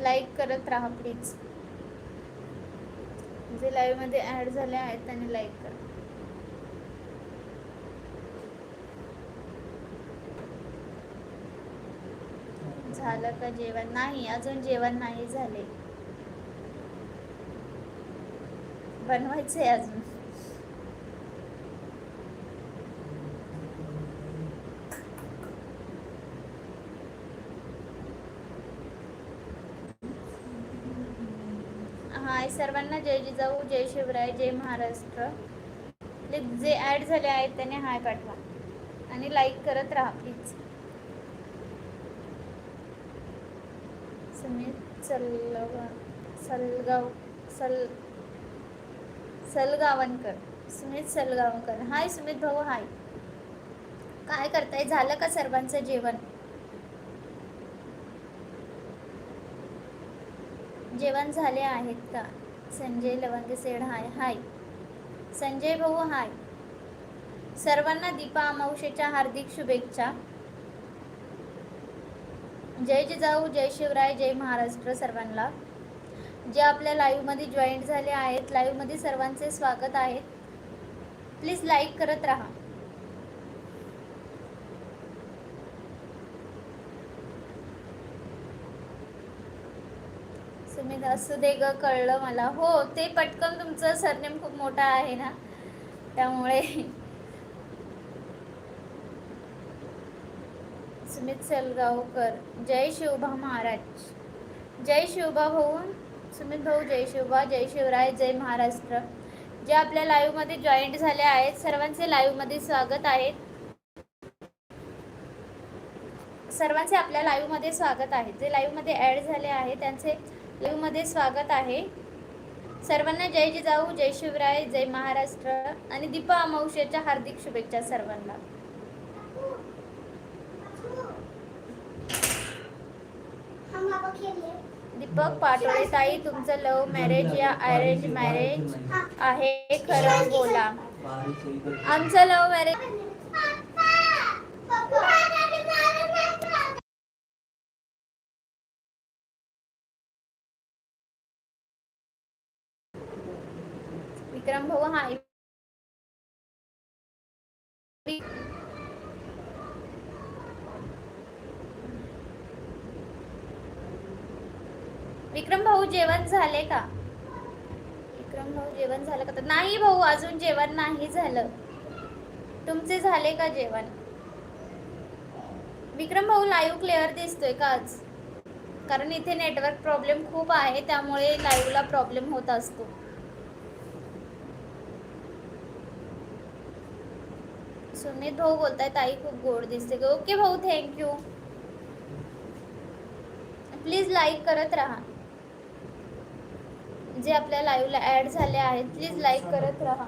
Like करत राहा please जे लाईव्हमध्ये ऍड झाले आहेत त्यांनी लाईक करा. झालं का जेवण? नाही अजून जेवण नाही झाले. बनवायचंय अजून. हाय सर्वांना जय जिजाऊ जय शिवराय जय महाराष्ट्र. जे ऍड झाले आहेत त्याने हाय पाठवा. आणि लाईक करत राहा प्लीज. सुमित सलगाव सलगाव सल सलगावनकर. सुमित सलगावकर हाय सुमित भाऊ हाय. काय करताय? झालं का सर्वांचं जेवण? जेवण झाले आहेत का? Sanjay Lavange said hi hi. Sanjay भाऊ हाय. सर्वांना दीपा अमावशेच्या हार्दिक शुभेच्छा. जय जिजाऊ जय शिवराय जय महाराष्ट्र सर्वांना. जे आपल्या लाईव्हमध्ये जॉईंट झाले आहेत लाईव्हमध्ये सर्वांचे स्वागत आहे. प्लीज लाईक करत राहा. सुमित असू दे ग कळलं मला. हो ते पटकन तुमचं सरनेम खूप मोठा आहे ना. त्यामुळे सुमित सलगावकर जय शिवभा महाराज. जय शिवबा भाऊ सुमित भाऊ जय शिवबा जय शिवराय जय महाराष्ट्र. जे आपल्या लाईव्हमध्ये जॉईंट झाले आहेत सर्वांचे लाईव्हमध्ये स्वागत आहे. सर्वांचे आपल्या लाईव्हमध्ये स्वागत आहे. जे लाईव्हमध्ये ॲड ऍड झाले आहे त्यांचे लाईव्हमध्ये स्वागत आहे. सर्वांना जय जिजाऊ जय शिवराय जय महाराष्ट्र आणि दीपा अमावश्याच्या हार्दिक शुभेच्छा सर्वांना. दीपक पाटोळे ताई तुमचं लव्ह मॅरेज या अरेंज मॅरेज आहे खरं बोला. आमचं लव्ह मॅरेज विक्रम भाऊ हा विक्रम भाऊ जेवण झाले का? विक्रम भाऊ जेवण झालं का? तर नाही भाऊ अजून जेवण नाही झालं. तुमचे झाले का जेवण? विक्रम भाऊ लाईव्ह क्लिअर दिसतोय का आज? कारण इथे नेटवर्क प्रॉब्लेम खूप आहे त्यामुळे लाईव्हला प्रॉब्लेम होत असतो. सुमित भाऊ बोलताय ताई खूप गोड दिसते. ओके भाऊ थँक्यू प्लीज लाईक करत राहा. जे आपल्या लाईव्हला ऍड झाले आहेत प्लीज लाईक करत राहा.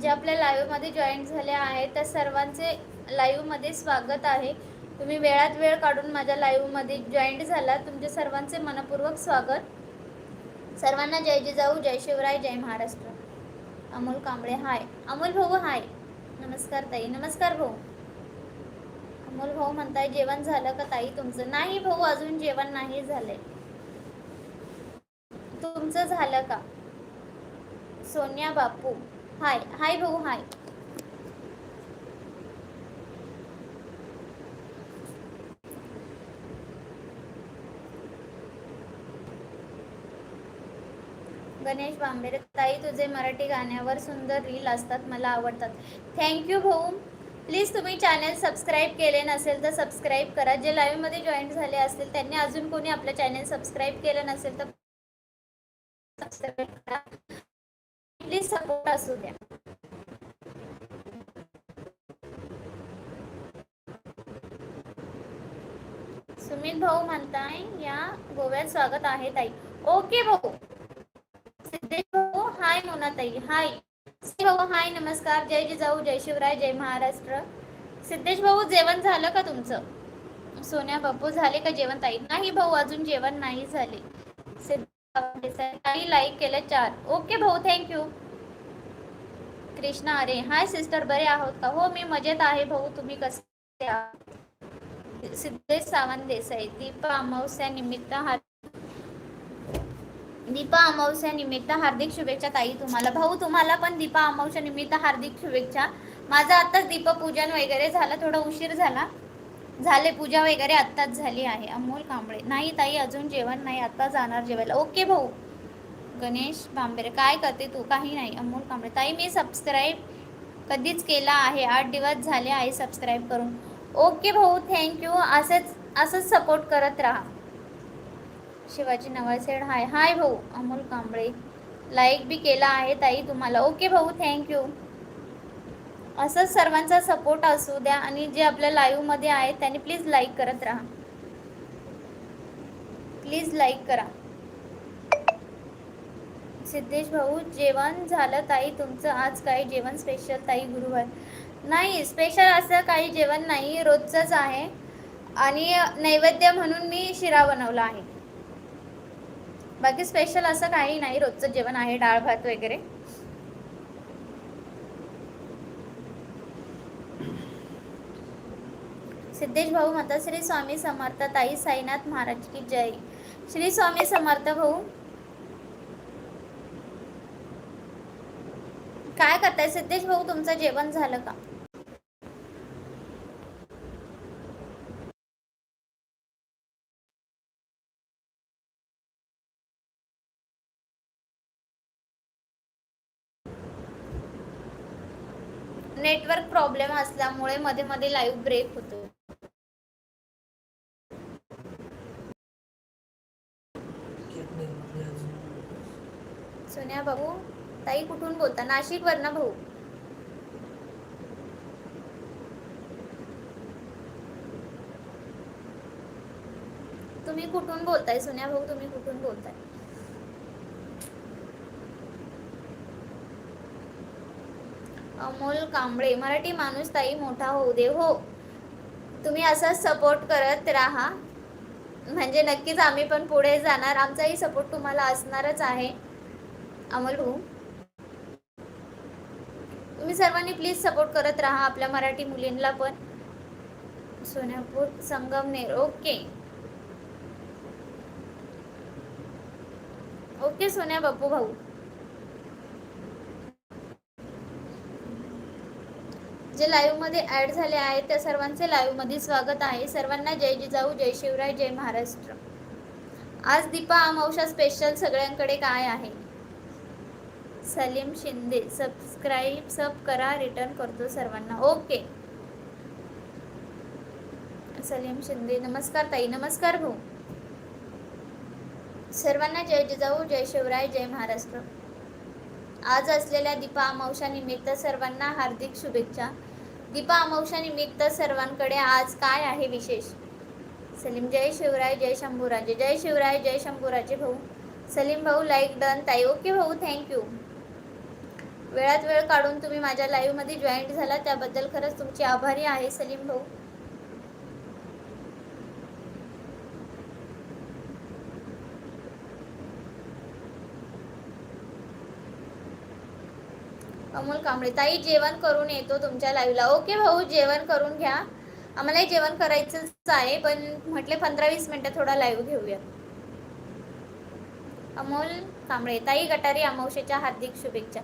जे आपल्या लाईव्हमध्ये जॉईन झाले आहेत त्या सर्वांचे लाईव्हमध्ये स्वागत आहे. तुम्ही वेळात वेळ काढून माझ्या लाईव्हमध्ये जॉईंट झाला. तुमचे सर्वांचे मनपूर्वक स्वागत. सर्वांना जय जिजाऊ जय शिवराय जय महाराष्ट्र. अमोल कांबळे हाय अमोल भाऊ हाय नमस्कार ताई. नमस्कार भाऊ. अमोल भाऊ म्हणताय जेवण झालं का ताई तुमचं? नाही भाऊ अजून जेवण नाही झालंय. तुमचं झालं का? सोनिया बापू. हाय हाय भाऊ हाय गणेश बांबेरे ताई तुझे मराठी गाण्यावर सुंदर रील असतात मला आवडतात. थँक्यू भाऊ. प्लीज तुम्ही चॅनल सबस्क्राईब केले नसेल तर सबस्क्राईब करा. जे लाईव्हमध्ये जॉईन झाले असतील त्यांनी अजून कोणी आपलं चॅनल सबस्क्राईब केलं नसेल तर सबस्क्राईब करा. प्लीज सपोर्ट असू द्या. सुमित भाऊ म्हणताय या गोव्यात स्वागत आहे ताई. ओके भाऊ भाऊ. हाय मोनाताई हाय. भाऊ हाय नमस्कार. जय जिजाऊ जय शिवराय जय महाराष्ट्र. सिद्धेश भाऊ जेवण झालं का तुमचं? सोन्या बापू झाले का जेवण? ताई नाही भाऊ अजून जेवण नाही झाले. ताई लाईक केलं चार. ओके भाऊ थँक्यू कृष्णा अरे हाय सिस्टर बरे आहोत का? हो मी मजेत आहे भाऊ तुम्ही कसे सिद्धेश सावंत देसाई दीपा अमावस्या निमित्त हात दीपा अमावस्या निमित्त हार्दिक शुभेच्छा ताई. तुम्हाला भाऊ तुम्हाला पण दीपा अमावस्या निमित्त हार्दिक शुभेच्छा. माझं आत्ताच दीप पूजन वगैरे झालं थोडा उशीर झाला. झाले पूजा वगैरे आत्ताच झाली आहे. अमोल कांबळे. नाही ताई अजून जेवण नाही आत्ता जाणार जेवायला. ओके भाऊ. गणेश बांबेरे काय करते तू? काही नाही. अमोल कांबळे. ताई मी सबस्क्राईब कधीच केला आहे. आठ दिवस झाले आहे सबस्क्राईब करून. ओके भाऊ. थँक्यू असंच असंच सपोर्ट करत राहा. शिवाजी नवळसेड हाय हाय भाऊ अमोल कांबळे. लाईक बी केला आहे ताई तुम्हाला. ओके भाऊ थँक्यू असंच सर्वांचा सपोर्ट असू द्या आणि जे आपल्या लाईव्हमध्ये आहेत त्यांनी प्लीज लाईक करत राहा. प्लीज लाईक करा. सिद्धेश भाऊ जेवण झालं ताई. तुमचं आज काय जेवण स्पेशल ताई गुरुवार? नाही स्पेशल असं काही जेवण नाही. रोजचंच आहे. आणि नैवेद्य म्हणून मी शिरा बनवला आहे. बाकी स्पेशल असं काही नाही रोजचं जेवण आहे डाळ भात वगैरे. सिद्धेश भाऊ म्हणतात श्री स्वामी समर्थ ताई साईनाथ महाराज की जय. श्री स्वामी समर्थ भाऊ. काय करताय? सिद्धेश भाऊ तुमचं जेवण झालं का? नेटवर्क प्रॉब्लेम असल्यामुळे मध्ये मध्ये लाईव्ह ब्रेक होतो. सोन्या भाऊ ताई कुठून बोलता? नाशिक ना भाऊ. तुम्ही कुठून बोलताय? सोन्या भाऊ तुम्ही कुठून बोलताय? अमोल कांबळे मराठी माणूस ताई मोठा होऊ दे हो. तुम्ही असाच सपोर्ट करत राहा. म्हणजे नक्कीच आम्ही पण पुढे जाणार. आमचाही सपोर्ट तुम्हाला असणारच आहे. अमोल भाऊ. तुम्ही सर्वांनी प्लीज सपोर्ट करत राहा आपल्या मराठी मुलींना पण. सोन्यापूर संगमनेर ओके ओके सोन्या बापू भाऊ. जे लाईव्हमध्ये ऍड झाले आहेत त्या सर्वांचे मध्ये स्वागत आहे. सर्वांना जय जिजाऊ जय शिवराय जय महाराष्ट्र. आज दीपा अमावशा स्पेशल सगळ्यांकडे काय आहे? सलीम शिंदे सबस्क्राईब सब करा रिटर्न करतो सर्वांना. ओके सलीम शिंदे नमस्कार ताई नमस्कार भाऊ. सर्वांना जय जिजाऊ जय शिवराय जय महाराष्ट्र. आज असलेल्या दीपा अमावशा निमित्त सर्वांना हार्दिक शुभेच्छा. दीपा अमावशा निमित्त सर्वांकडे आज काय आहे विशेष? सलीम जय शिवराय जय शंभूराजे. जय शिवराय जय शंभूराजे भाऊ. सलीम भाऊ लाईक डन ताई ओके भाऊ थँक्यू वेळात वेळ काढून तुम्ही माझ्या लाईव्हमध्ये जॉईंट झाला त्याबद्दल खरंच तुमची आभारी आहे सलीम भाऊ. अमोल कांबळे ताई जेवण करून येतो तुमच्या लाईव्हला ओके भाऊ जेवण करून घ्या. आम्हालाही जेवण करायचंच आहे पण म्हटले पंधरा वीस मिनटं थोडा लाईव्ह घेऊया. अमोल कांबळे ताई गटारी अमावशेच्या हार्दिक शुभेच्छा.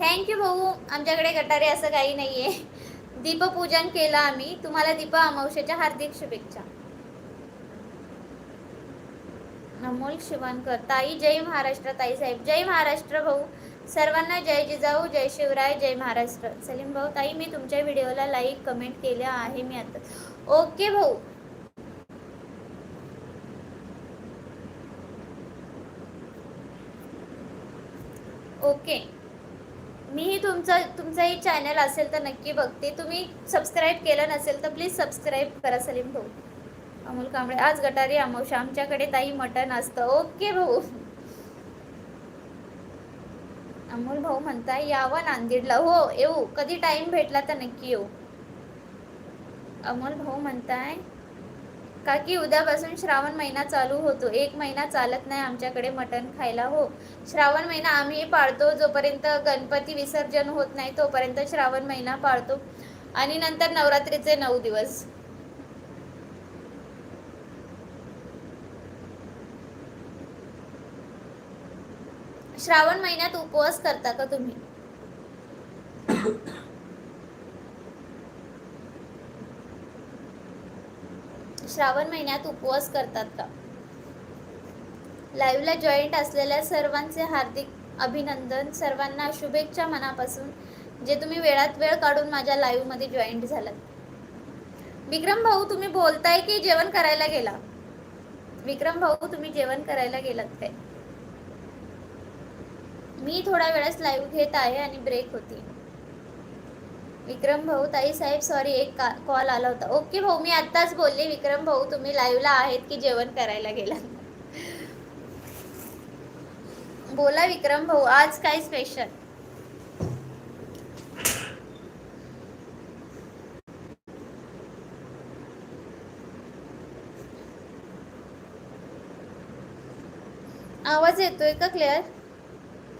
थँक्यू भाऊ. आमच्याकडे गटारी असं काही नाही आहे दीपपूजन केलं आम्ही. तुम्हाला दीप अमावशेच्या हार्दिक शुभेच्छा. अमोल शिवणकर ताई जय महाराष्ट्र ताई साहेब. जय महाराष्ट्र भाऊ. सर्वांना जय जिजाऊ जय शिवराय जय महाराष्ट्र. सलीम भाऊ ताई मी तुमच्या व्हिडिओला लाईक कमेंट केल्या आहे मी आता. ओके भाऊ. ओके. मीही तुमचं तुमचंही चॅनल असेल तर नक्की बघते. तुम्ही सबस्क्राईब केलं नसेल तर प्लीज सबस्क्राईब करा सलीम भाऊ. अमोल कांबळे आज गटारी अमावशा आमच्याकडे ताई मटण असतं. ओके भाऊ. अमोल भाऊ म्हणताय यावं नांदेडला. हो येऊ. कधी टाइम भेटला तर नक्की येऊ. अमोल भाऊ म्हणताय काकी उद्यापासून श्रावण महिना चालू होतो. एक महिना चालत नाही आमच्याकडे मटण खायला. हो श्रावण महिना आम्ही पाळतो. जोपर्यंत गणपती विसर्जन होत नाही तोपर्यंत श्रावण महिना पाळतो. आणि नंतर नवरात्रीचे नऊ दिवस. श्रावण महिन्यात उपवास करता का तुम्ही? श्रावण महिन्यात उपवास करतात का? लाईव्हला जॉईंट असलेल्या सर्वांचे हार्दिक अभिनंदन. सर्वांना शुभेच्छा मनापासून जे तुम्ही वेळात वेळ काढून माझ्या लाईव्हमध्ये जॉईंट झालात. विक्रम भाऊ तुम्ही बोलताय की जेवण करायला गेला? विक्रम भाऊ तुम्ही जेवण करायला गेलात काय? मी थोड्या वेळास लाईव्ह घेत आहे आणि ब्रेक होती. विक्रम भाऊ ताई साहेब सॉरी एक कॉल आला होता. ओके भाऊ मी आत्ताच बोलले विक्रम भाऊ तुम्ही लाईव्हला आहेत की जेवण करायला गेला बोला विक्रम भाऊ आज काय स्पेशल आवाज येतोय का क्लिअर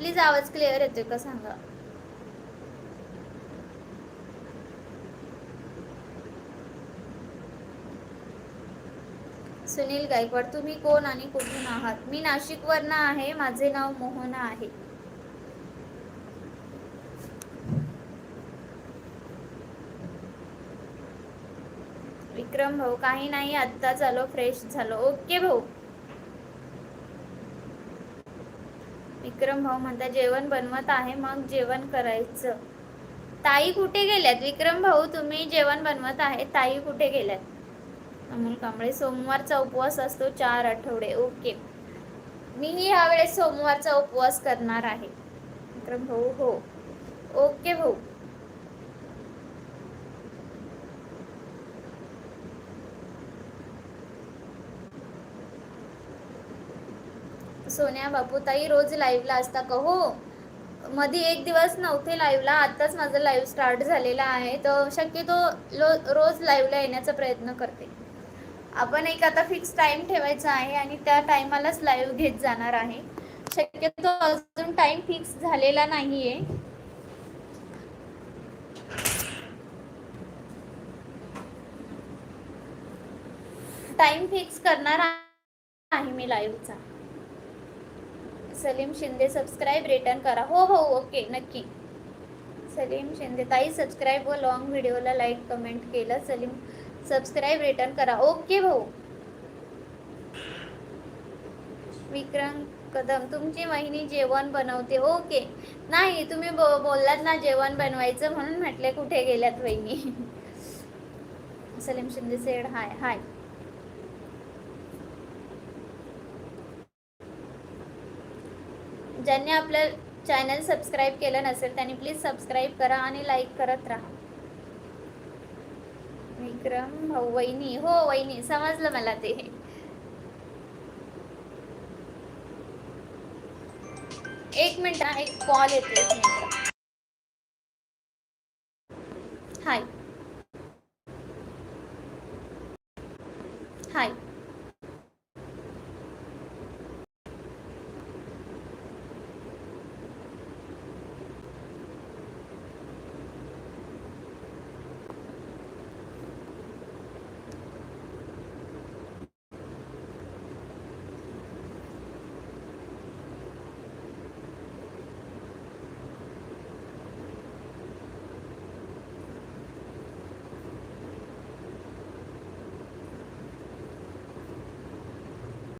प्लीज आवाज क्लिअर येतोय का सांगा. सुनील गायकवाड तुम्ही कोण आणि कुठून आहात? मी नाशिकवरनं आहे. माझे नाव मोहना आहे. विक्रम भाऊ काही नाही. आत्ताच आलो फ्रेश झालो. ओके भाऊ. विक्रम भाऊ म्हणता जेवण बनवत आहे मग जेवण करायचं. ताई कुठे गेल्यात? विक्रम भाऊ तुम्ही जेवण बनवत आहे ताई कुठे गेल्यात? अमोल कांबळे सोमवारचा उपवास असतो चार आठवडे. ओके. मीही ह्यावेळेस सोमवारचा उपवास करणार आहे. विक्रम भाऊ हो. ओके भाऊ. सोन्या बापूताई रोज लाईव्हला असता का हो मध्ये एक दिवस नव्हते लाईव्हला आत्ताच माझं लाईव्ह स्टार्ट झालेला आहे. तर शक्यतो लो रोज लाईव्हला येण्याचा प्रयत्न करते. आपण एक आता फिक्स टाइम ठेवायचा आहे आणि त्या टायमालाच लाईव्ह घेत जाणार आहे. शक्यतो अजून टाइम फिक्स झालेला नाहीये. टाइम फिक्स करणार आहे मी लाईव्हचा सलीम शिंदे सबस्क्राईब रिटर्न करा. हो, हो भाऊ ओके नक्की. सलीम शिंदे ताई सबस्क्राईब व लॉंग व्हिडिओला लाईक कमेंट केलं. सलीम सबस्क्राईब रिटर्न करा. ओके भाऊ. विक्रम कदम तुमची वहिनी जेवण बनवते. ओके नाही तुम्ही बो बोललात ना जेवण बनवायचं म्हणून म्हटले कुठे गेल्यात वहिनी? Salim Shinde said hi hi ज्यांनी आपलं चॅनल सबस्क्राईब केलं नसेल त्यांनी प्लीज सबस्क्राईब करा आणि लाईक करत राहा. विक्रम भाऊ वहिनी. हो वहिनी समजलं मला ते. एक मिनिट एक कॉल येतो एक मिनिट